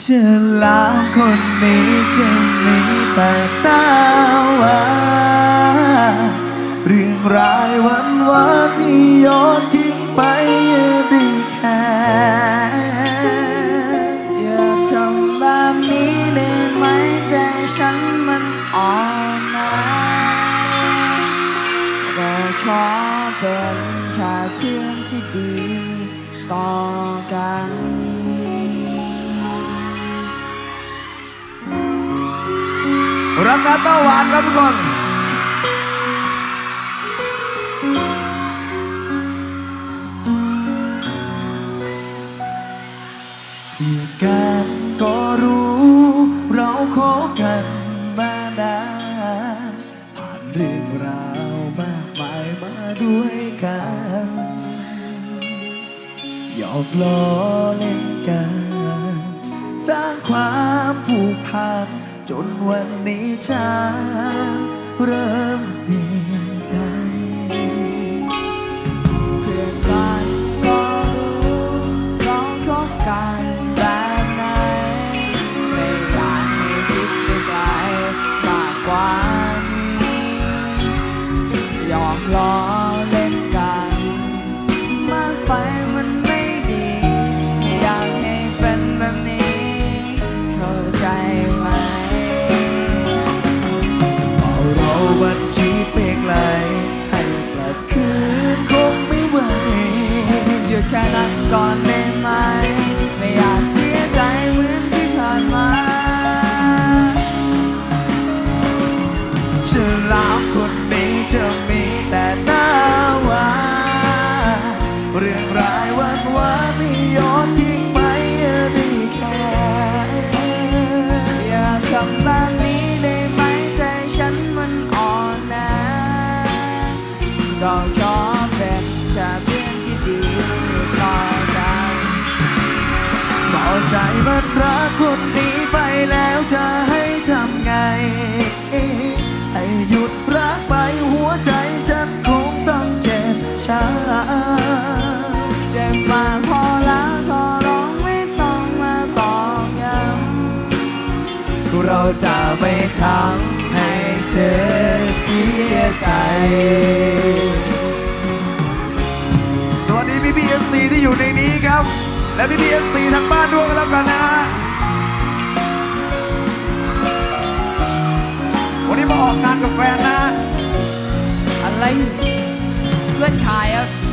เชื่อแล้วคนนี้จะมีแต่ตาว่าเรื่องรายวันวันนี้โยนทิ้งไปอย่าด้แค่อย่าทำแบบนี้ได้ไหมใจฉันมันอ่อนนะก็ขอเป็นแค่เพื่อนที่ดีต่อกัน รักนาตาหวานครับทุกคนเพียงกันก็รู้ เราคบกันมานานผ่านเรื่องราวมากมายมาด้วยกันหยอกล้อเล่นกัน สร้างความผูกพัน จนวันนี้ฉันเริ่มเปลี่ยนใจเพื่อนบ้านก็รู้เราคบกันแบบไหนไม่อยากให้คิดไปไกลมากกว่านี้ยอกล้อ ก็ขอเป็นแค่เพื่อนที่ดีต่อกันพอใจมันรักคนนี้ไปแล้วจะให้ทำไง ให้หยุดรักไปหัวใจฉันคงต้องเจ็บช้ำเจ็บมากพอแล้วขอร้องไม่ต้องมาตอกย้เราจะไม่ทำให เธอเสียใจ สวัสดีพี่พีเอฟซีที่อยู่ในนี้ครับ และพี่พีเอฟซีทางบ้านด้วยกันแล้วกันนะฮะวันนี้มาออกงานกับแฟนนะ อะไรเพื่อนขายอะบ